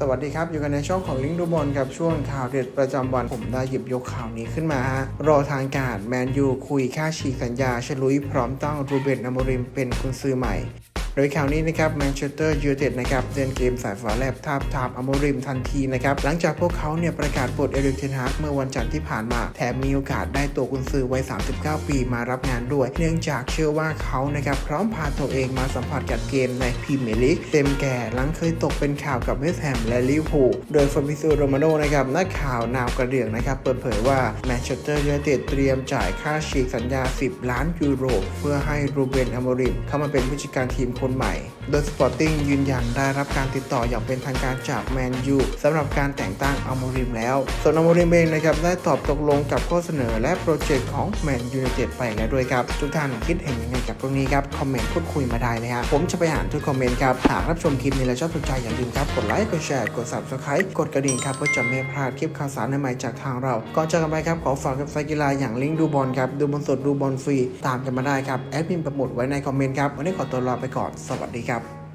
สวัสดีครับ อยู่กันในช่องของลิงดูบอลกับช่วงข่าวเด็ดประจำวันผมได้หยิบยกข่าวนี้ขึ้นมาฮะรอทางการแมนยูคุยค่าฉีกสัญญา ชลุยพร้อมตั้งรูเบนอมริมเป็นกุนซือใหม่ โดยข่าวนี้นะครับแมนเชสเตอร์ยูไนเต็ดนะครับเดินเกมสายฟ้าแลบทาบทามอโมริมทันทีนะครับหลังจากพวกเขาเนี่ยประกาศปลดเอริกเทนฮากเมื่อวันจันทร์ที่ผ่านมาแถมมีโอกาสได้ตัวกุนซือวัย 39 ปีมารับงานด้วย เนื่องจากเชื่อว่าเขานะครับพร้อมพาตัวเองมาสัมผัสกับเกมในพรีเมียร์ลีกเต็มแก่หลังเคยตกเป็นข่าวกับเวสต์แฮมและลิเวอร์พูลโดยฟาบิซิโอโรมาโนนะครับนักข่าวนาวกระเดื่องนะครับเปิดเผยว่าแมนเชสเตอร์ยูไนเต็ดเตรียมจ่ายค่าฉีกสัญญา 10 ล้านยูโร เพื่อให้รูเบนอโมริมเข้ามาเป็นผู้จัดการทีมคนใหม่ โดยสปอร์ติ้งยืนยันได้รับการติดต่ออย่างเป็นทางการจากแมนยูสำหรับการแต่งตั้งอัลโมริมแล้ว ส่วนอัลโมริมเองนะครับได้ตอบตกลงกับข้อเสนอและโปรเจกต์ของแมนยูไนเต็ดไปแล้วด้วยครับ ทุกท่านคิดเห็นยังไงกับตรงนี้ครับ คอมเมนต์พูดคุยมาได้เลยฮะผมจะไปอ่านทุกคอมเมนต์ครับ หากรับชมคลิปนี้แล้วชอบถูกใจอย่าลืมครับ กดไลค์ กดแชร์ กด subscribe กดกระดิ่งครับเพื่อจะไม่พลาดคลิปข่าวสารใหม่จากทางเรา ก่อนจากกันไปครับขอฝากกับไซต์กีฬาอย่างลิงก์ดูบอลครับ ดูบอลสดดูบอลฟรี ตามกันมาได้ครับ แอดมินประมุดไว้ในคอมเมนต์ครับ วันนี้ขอตัวลาไปก่อนสวัสดีครับ